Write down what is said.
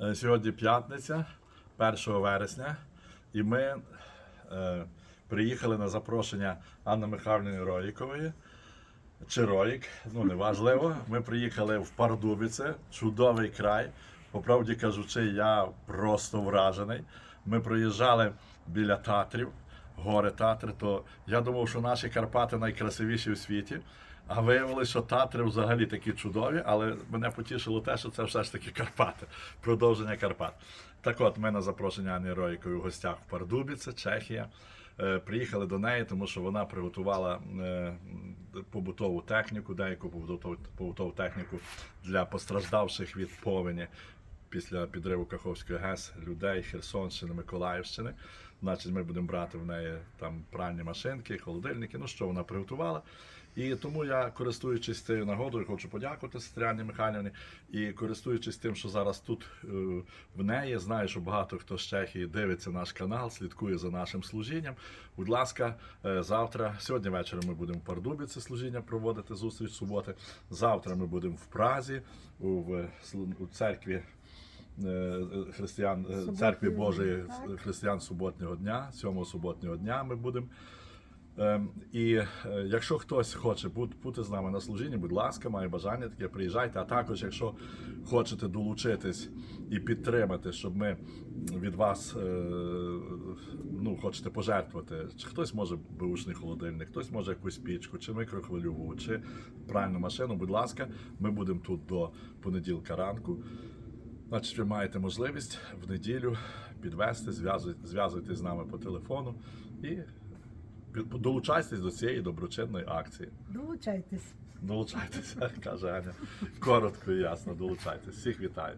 Е, Сьогодні п'ятниця, 1 вересня, і ми е, приїхали на запрошення Анни Михайлівни Роїкової. Чи Роїк, ну неважливо. Ми приїхали в Пардубіце, чудовий край. По правді кажучи, я просто вражений. Ми проїжджали біля Татрів, гори Татри, то я думав, що наші Карпати найкрасивіші у світі. А виявилося, що Татри взагалі такі чудові, але мене потішило те, що це все ж таки Карпати, продовження Карпат. Так от, ми на запрошення Ані Роїкової в гостях в Пардубіце, Чехія. Е, Приїхали до неї, тому що вона приготувала е, побутову техніку, деяку побутову техніку для постраждавших від повені після підриву Каховської ГЕС людей Херсонщини, Миколаївщини. Значить, ми будемо брати в неї там пральні машинки, холодильники, ну що вона приготувала. І тому я, користуючись цією нагодою, хочу подякувати Сестряні Михайлівні. І користуючись тим, що зараз тут е, в неї, знаю, що багато хто з Чехії дивиться наш канал, слідкує за нашим служінням. Будь ласка, е, завтра, сьогодні ввечері ми будемо в Пардубі це служіння проводити зустріч суботи. Завтра ми будемо в Празі, в, церкві християн, е, церкві Божої дня, християн суботнього дня, сьомого суботнього дня ми будемо. Ем, І е, якщо хтось хоче бути, з нами на служінні, будь ласка, має бажання таке, приїжджайте. А також, якщо хочете долучитись і підтримати, щоб ми від вас е, ну, хочете пожертвувати, чи хтось може бушний холодильник, хтось може якусь пічку, чи микрохвильову, чи пральну машину, будь ласка, ми будемо тут до понеділка ранку. Значить, ви маєте можливість в неділю підвести, зв'язуй- зв'язуйтесь з нами по телефону і долучайтесь до цієї доброчинної акції. Долучайтесь. Долучайтеся, каже Аня. Коротко і ясно, долучайтесь. Всіх вітаю.